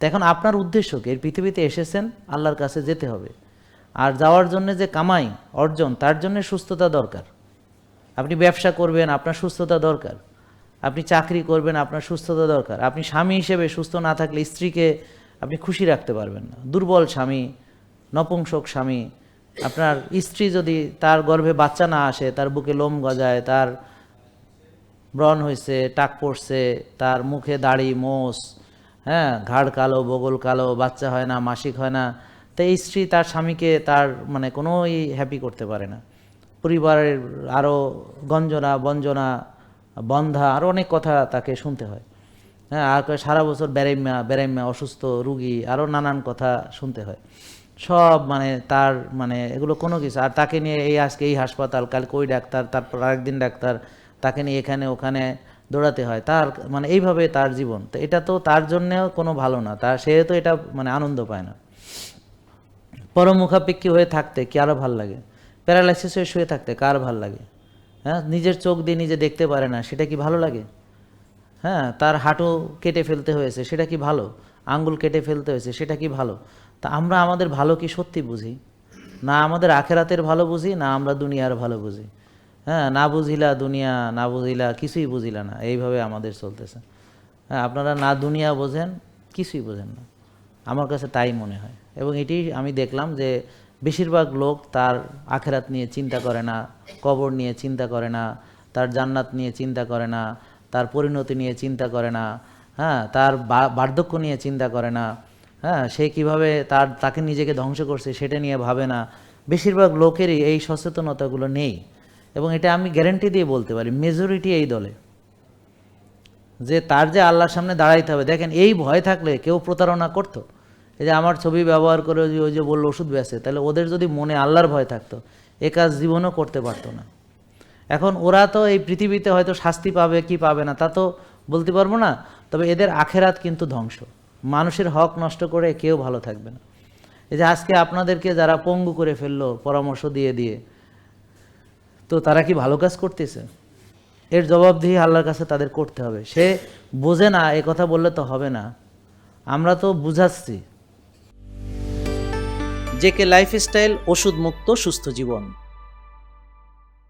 তো এখন আপনার উদ্দেশ্য কি? এই পৃথিবীতে এসেছেন, আল্লাহর কাছে যেতে হবে। আর যাওয়ার জন্য যে কামাই, অর্জন, তার জন্য সুস্থতা দরকার। আপনি ব্যবসা করবেন, আপনার সুস্থতা দরকার। আপনি চাকরি করবেন, আপনার সুস্থতা দরকার। আপনি স্বামী হিসেবে সুস্থ না থাকলে স্ত্রীকে আপনি খুশি রাখতে পারবেন না। দুর্বল স্বামী, নপুংসক স্বামী, আপনার স্ত্রী যদি তার গর্ভে বাচ্চা না আসে, তার বুকে লোম গজায়, তার ব্রণ হয়েছে টাক পড়ছে, তার মুখে দাড়ি, মোষ হ্যাঁ ঘাড় কালো, বগল কালো, বাচ্চা হয় না, মাসিক হয় না। তো এই স্ত্রী তার স্বামীকে তার মানে কোনোই হ্যাপি করতে পারে না। পরিবারের আরও গঞ্জনা, বঞ্জনা, বন্ধা আরও অনেক কথা তাকে শুনতে হয়। হ্যাঁ আর সারা বছর বেড়াইম্যা বেড়াইম্যা অসুস্থ, রুগী আরও নানান কথা শুনতে হয়। সব মানে তার মানে এগুলো কোনো কিছু। আর তাকে নিয়ে এই আজকে এই হাসপাতাল, কালকে ওই ডাক্তার, তারপর আরেকদিন ডাক্তার, তাকে নিয়ে এখানে, ওখানে দৌড়াতে হয়। তার মানে এইভাবে তার জীবন। তো এটা তো তার জন্যেও কোনো ভালো না। তার সে তো এটা মানে আনন্দ পায় না। পরমুখাপেক্ষী হয়ে থাকতে কি আরও ভালো লাগে? প্যারালাইসিস হয়ে শুয়ে থাকতে কার ভালো লাগে? হ্যাঁ? নিজের চোখ দিয়ে নিজে দেখতে পারে না, সেটা কি ভালো লাগে? হ্যাঁ? তার হাঁটু কেটে ফেলতে হয়েছে, সেটা কি ভালো? আঙ্গুল কেটে ফেলতে হয়েছে, সেটা কি ভালো? তা আমরা আমাদের ভালো কি সত্যি বুঝি? না আমাদের আখেরাতের ভালো বুঝি, না আমরা দুনিয়ার ভালো বুঝি? হ্যাঁ না বুঝিলা দুনিয়া, না বুঝিলা কিছুই বুঝিলা না। এইভাবে আমাদের চলতেছে। হ্যাঁ আপনারা না দুনিয়া বোঝেন, কিছুই বোঝেন না। আমার কাছে তাই মনে হয়। এবং এটি আমি দেখলাম যে বেশিরভাগ লোক তার আখেরাত নিয়ে চিন্তা করে না, কবর নিয়ে চিন্তা করে না, তার জান্নাত নিয়ে চিন্তা করে না, তার পরিণতি নিয়ে চিন্তা করে না হ্যাঁ তার বার্ধক্য নিয়ে চিন্তা করে না হ্যাঁ সে কীভাবে তার, তাকে নিজেকে ধ্বংস করছে সেটা নিয়ে ভাবে না। বেশিরভাগ লোকেরই এই সচেতনতাগুলো নেই। এবং এটা আমি গ্যারেন্টি দিয়ে বলতে পারি মেজরিটি এই দলে। যে তার যে আল্লাহর সামনে দাঁড়াইতে হবে। দেখেন, এই ভয় থাকলে কেউ প্রতারণা করতো। এই যে আমার ছবি ব্যবহার করে ওই যে- বলল, ওষুধ বেচে, তাহলে ওদের যদি মনে আল্লাহর ভয় থাকতো, এ কাজ জীবনও করতে পারতো না। এখন ওরা তো এই পৃথিবীতে হয়তো শাস্তি পাবে কি পাবে না, তা তো বলতে পারব না। তবে এদের আখেরাত কিন্তু ধ্বংস। মানুষের হক নষ্ট করে কেউ ভালো থাকবে না। এই যে আজকে আপনাদেরকে যারা পঙ্গু করে ফেলল, পরামর্শ দিয়ে দিয়ে তো তারা কি ভালো কাজ করতেছে? এর জবাবদিহি আল্লাহর কাছে তাদের করতে হবে। সে বোঝে না, এ কথা বললে তো হবে না। আমরা তো বুঝাচ্ছি। জেকে লাইফস্টাইল ওষুধ মুক্ত সুস্থ জীবন।